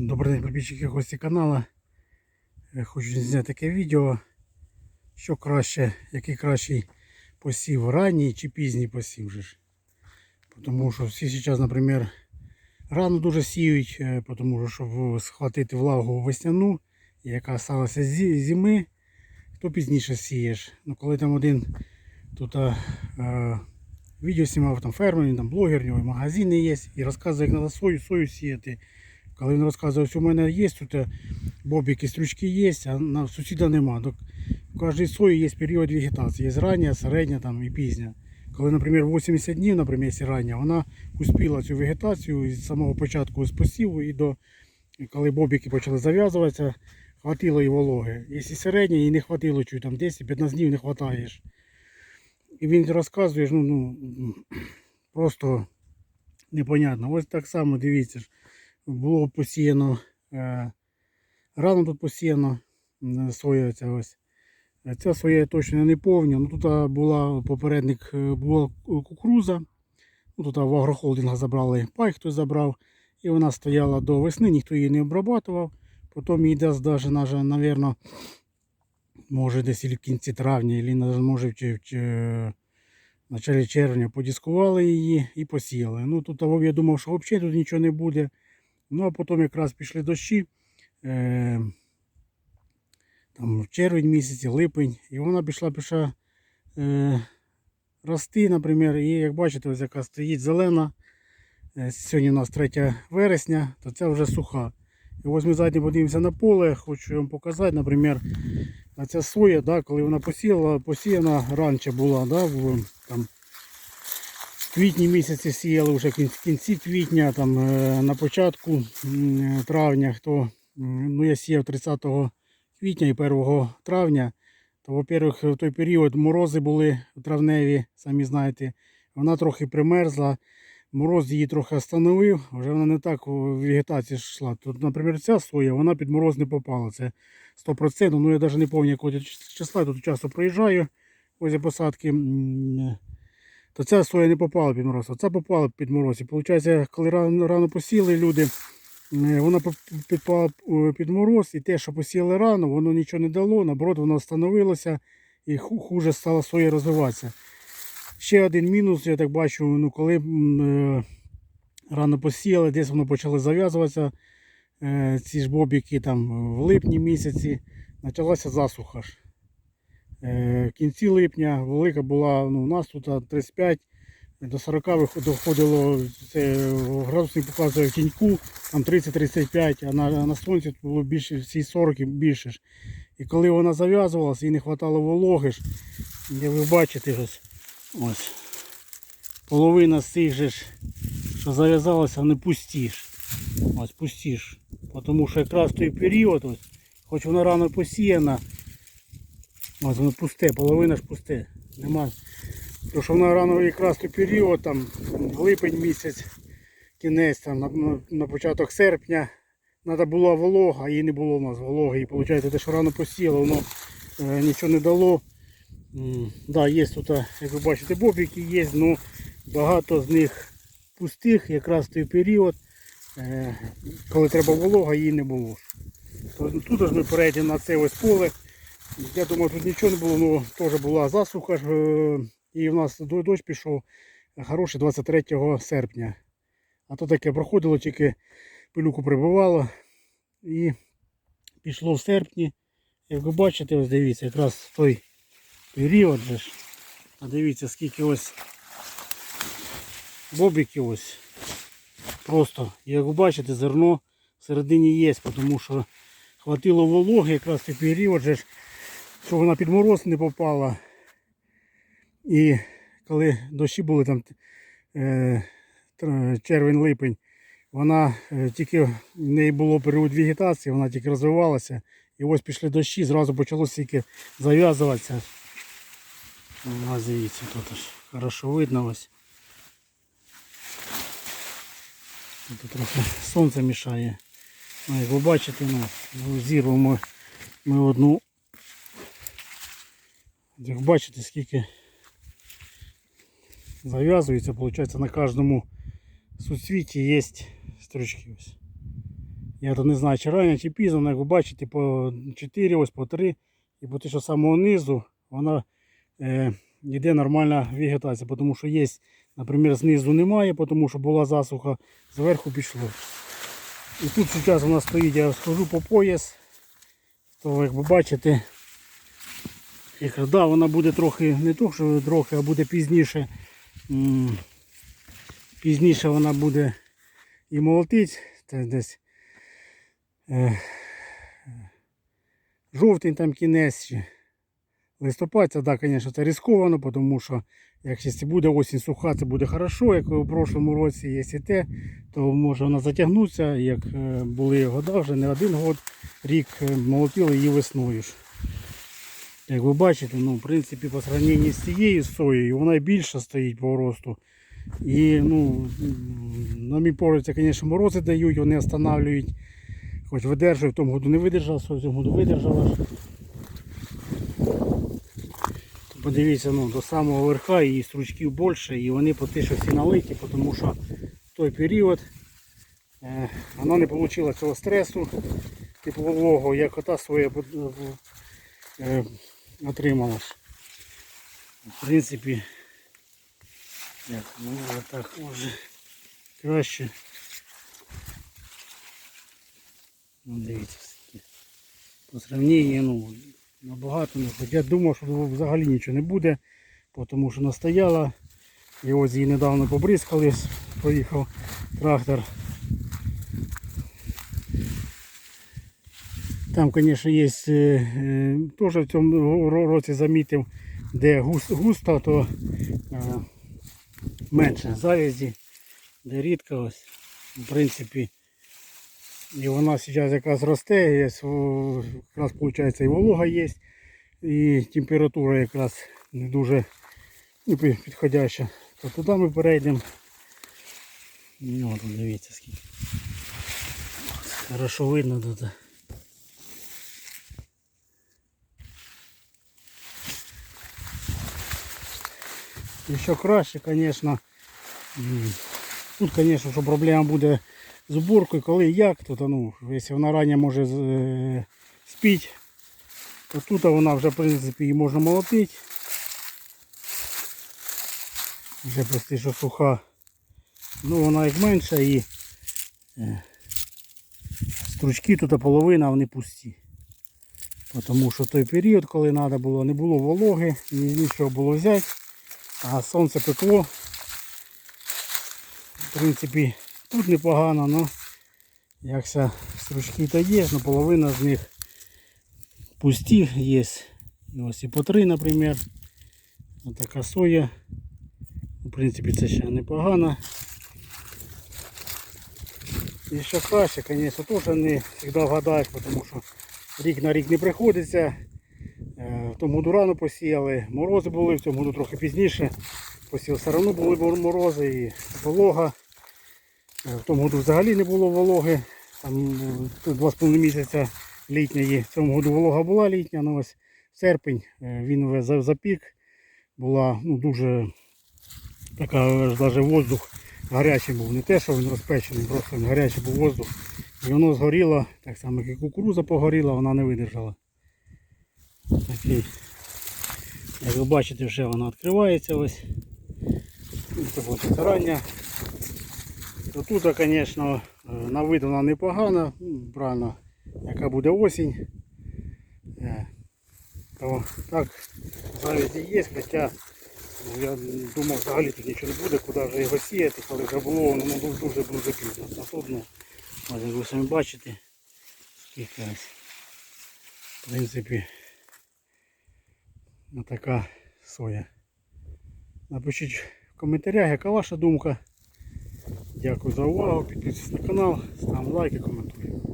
Добрий день, підписчики гості каналу. Е, Хочу зняти таке відео, що краще, який кращий посів, ранній чи пізній посів. Же ж. Тому що всі зараз, наприклад, рано дуже сіють, е, тому що щоб схватити влагу весняну, яка сталася зі зими, то пізніше сієш. Ну, коли там один тут а, а, відео знімав там фермер, він там блогер, у нього магазини є, і розказує, як треба сою, сою сіяти. Коли він розказує, що у мене є тут е, бобіки, стручки є, а на сусіда нема. То у кожній сої є період вегетації. Є рання, середня там, і пізня. Коли, наприклад, 80 днів, наприклад, якщо рання, вона успіла цю вегетацію з самого початку з посіву і до коли бобіки почали зав'язуватися, хватило і вологи. Якщо середня, їй не хватило чуть, там 10-15 днів не хватаєш. І він розказує, ну, ну просто непонятно. Ось так само дивіться було посіяно, е, рано тут посіяно соя ця ось. Е, Ця соя точно не повню. Ну, тут була попередник е, була кукуруза. Ну, тут в агрохолдинга забрали пай, хтось забрав. І вона стояла до весни, ніхто її не обрабатував. Потім її десь навіть, може десь і в кінці травня, навіть, може в началі червня подіскували її і посіяли. Ну, тут я думав, що взагалі тут нічого не буде. Ну, а потім якраз пішли дощі. Е, там червень місяці, липень. І вона пішла, пішла е, рости, наприклад. І як бачите, ось яка стоїть зелена. Е, сьогодні у нас 3 вересня, то це вже суха. І ось ми задні подивимося на поле. Хочу вам показати, наприклад, ця соя, да, коли вона посіяла, посіяна раніше була, да, в, там, в квітні місяці сіяли вже в кінці квітня, там, е, на початку травня, хто, ну я сіяв 30 квітня і 1 травня, то, во-первых, в той період морози були травневі, самі знаєте, вона трохи примерзла, мороз її трохи остановив, вже вона не так у вегетації йшла. Тут, наприклад, ця соя, вона під мороз не попала, це 100%, ну я навіть не пам'ятаю якого числа, тут часто проїжджаю возле посадки. То ця соя не попала під мороз, а ця попала під мороз. І виходить, коли рано, рано посіли люди, е, вона підпала е, під мороз, і те, що посіяли рано, воно нічого не дало, наоборот, воно встановилося і хуже стала соя розвиватися. Ще один мінус, я так бачу, ну, коли е, рано посіяли, десь воно почало зав'язуватися, е, ці ж бобіки там в липні місяці, почалася засуха ж. Е, В кінці липня велика була, ну, у нас тут 35 до 40 доходило, це градусник показує в тіньку, там 30-35, а на, на сонці було більше всі 40 і більше ж. І коли вона зав'язувалася і не вистачало вологи ж, як ви бачите, ось, ось половина з цих же ж, що зав'язалося, вони пусті ж. Ось пусті ж. Тому що якраз той період, ось, хоч вона рано посіяна, Ось воно пусте, половина ж пусте. Нема. Тому що вона рано якраз той період, там липень місяць, кінець, там, на, на, початок серпня. Треба була волога, а її не було у нас вологи. І виходить, те, що рано посіяло, воно е, нічого не дало. М, да, є тут, як ви бачите, бобіки є, але багато з них пустих, якраз той період, е, коли треба волога, її не було. Тут ж ми перейдемо на це ось поле. Я думаю, тут нічого не було, ну теж була засуха. е, І в нас до- дощ пішов хороший 23 серпня. А то таке проходило, тільки пилюку прибивало. І пішло в серпні. Як ви бачите, ось дивіться, якраз той період же ж. А дивіться, скільки ось бобіків ось. Просто, як ви бачите, зерно всередині є, тому що хватило вологи якраз той період же ж щоб вона під мороз не попала. І коли дощі були там е, червень-липень, вона е, тільки в неї було період вегетації, вона тільки розвивалася. І ось пішли дощі, зразу почало тільки зав'язуватися. Ось дивіться, тут аж хорошо видно ось. Тут трохи сонце мішає. Ну, як ви бачите, ну, зірвемо ми одну як бачите, скільки зав'язується, виходить, на кожному суцвіті є стручки. Ось. Я то не знаю, чи рання, чи пізно, але як ви бачите, по 4, ось по 3. І по те, що самого низу вона е, йде нормальна вегетація. Тому що є, наприклад, знизу немає, тому що була засуха, зверху пішло. І тут зараз вона стоїть, я схожу по пояс, то як ви бачите, яка, да, вона буде трохи, не то, що трохи, а буде пізніше. Пізніше вона буде і молотить, це десь е, жовтень там кінець. Листопад, це, да, звісно, це ризиковано, тому що якщо буде осінь суха, це буде хорошо, як у прошлому році, якщо те, то може вона затягнутися, як е, були года, вже не один год, рік е, молотили її весною. Як ви бачите, ну, в принципі, по сравненні з цією соєю, вона більше стоїть по росту. І, ну, на мій погляд, це, звісно, морози дають, вони встановлюють. Хоч видержує, в тому году не видержала, в цьому году видержала. Подивіться, ну, до самого верха і стручків більше, і вони поки що всі налиті, тому що в той період е, вона не отримала цього стресу теплового, як ота своє е, отримала. В принципі, як, ну, так може краще. Ну, дивіться, по сравненню, ну, набагато не. Хоч я думав, що взагалі нічого не буде, тому що настояла. І ось її недавно побризкали, поїхав трактор. Там, звісно, є теж в цьому році замітив, де густо, то е, менше завязі, де рідко ось. В принципі, і вона зараз якраз росте, якраз виходить і волога є, і температура якраз не дуже ну, підходяща. То туди ми перейдемо. Ну, дивіться скільки. Хорошо видно тут. Що краще, звісно. Тут, звісно, що проблема буде з уборкою, коли як, то, ну, якщо вона рання може з- е, то тут вона вже в принципі її можна молотити. Вже просто що суха. Ну вона як менша і е, стручки тут половина вони пусті. Тому що той період, коли треба було, не було вологи, ні- нічого було взяти, а сонце пекло. В принципі, тут непогано, але якся стручки то є, але половина з них пусті є. І ось і по три, наприклад. Ось така соя. В принципі, це ще непогано. І що краще, звісно, теж не завжди вгадаєш, тому що рік на рік не приходиться. Е, В тому году рано посіяли, морози були, в цьому году трохи пізніше. Посіяли все одно були морози і волога. Е, В тому году взагалі не було вологи. Там е, тут два з половиною місяця літньої. В цьому году волога була літня, але ось серпень е, він вже за- запік. Була ну, дуже така навіть воздух гарячий був. Не те, що він розпечений, просто він гарячий був воздух. І воно згоріло, так само як і кукуруза погоріла, вона не видержала. Такий. Як ви бачите, вже вона відкривається ось. Ну, Це буде рання. Тут, звісно, на вид вона непогана, ну, правильно, яка буде осінь. Е, То так, завязі є, хоча ну, я думав взагалі тут нічого не буде, куди вже його сіяти, коли вже було, воно ну, дуже дуже пізно. Ось як ви самі бачите, скільки в принципі, така соя. Напишіть в коментарях, яка ваша думка. Дякую за увагу, підписуйтесь на канал, ставимо лайки, коментуємо.